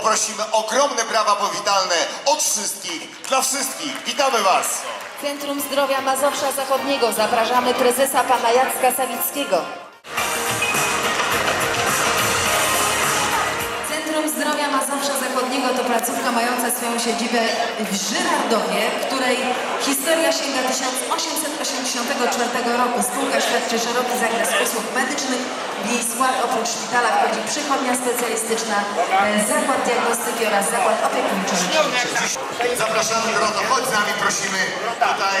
poprosimy ogromne brawa powitalne od wszystkich, dla wszystkich. Witamy Was! Centrum Zdrowia Mazowsza Zachodniego. Zapraszamy prezesa pana Jacka Sawickiego. Placówka mająca swoją siedzibę w Żyrardowie, której historia sięga 1884 roku. Spółka świadczy szeroki zakres usług medycznych. W jej skład oprócz szpitala wchodzi przychodnia specjalistyczna, e, zakład diagnostyki oraz zakład opiekuńczy-leczniczy. Zapraszamy Doroto, chodź z nami, prosimy tutaj.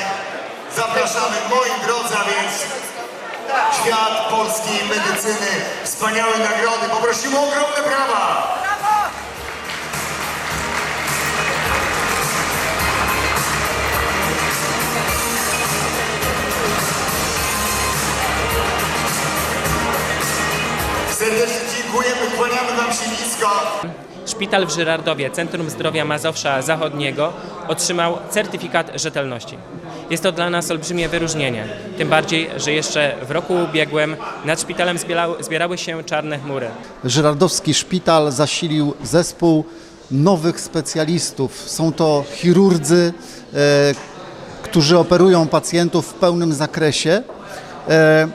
Zapraszamy, moi drodzy, a więc świat polskiej medycyny, wspaniałe nagrody. Poprosimy o ogromne brawa! Dziękujemy, kłaniamy Wam się nisko. Szpital w Żyrardowie, Centrum Zdrowia Mazowsza Zachodniego otrzymał certyfikat rzetelności. Jest to dla nas olbrzymie wyróżnienie, tym bardziej, że jeszcze w roku ubiegłym nad szpitalem zbierały, się czarne chmury. Żyrardowski Szpital zasilił zespół nowych specjalistów. Są to chirurdzy, e, którzy operują pacjentów w pełnym zakresie. E,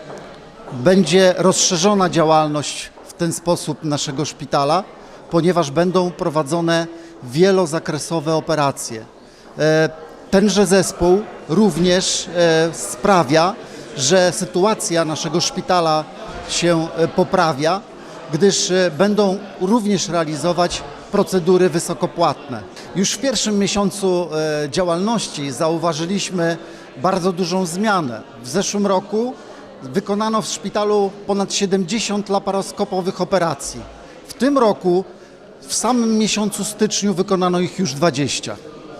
będzie rozszerzona działalność ten sposób naszego szpitala, ponieważ będą prowadzone wielozakresowe operacje. E, Tenże zespół również e, sprawia, że sytuacja naszego szpitala się e, poprawia, gdyż będą również realizować procedury wysokopłatne. Już w pierwszym miesiącu działalności zauważyliśmy bardzo dużą zmianę. W zeszłym roku wykonano w szpitalu ponad 70 laparoskopowych operacji. W tym roku w samym miesiącu styczniu wykonano ich już 20.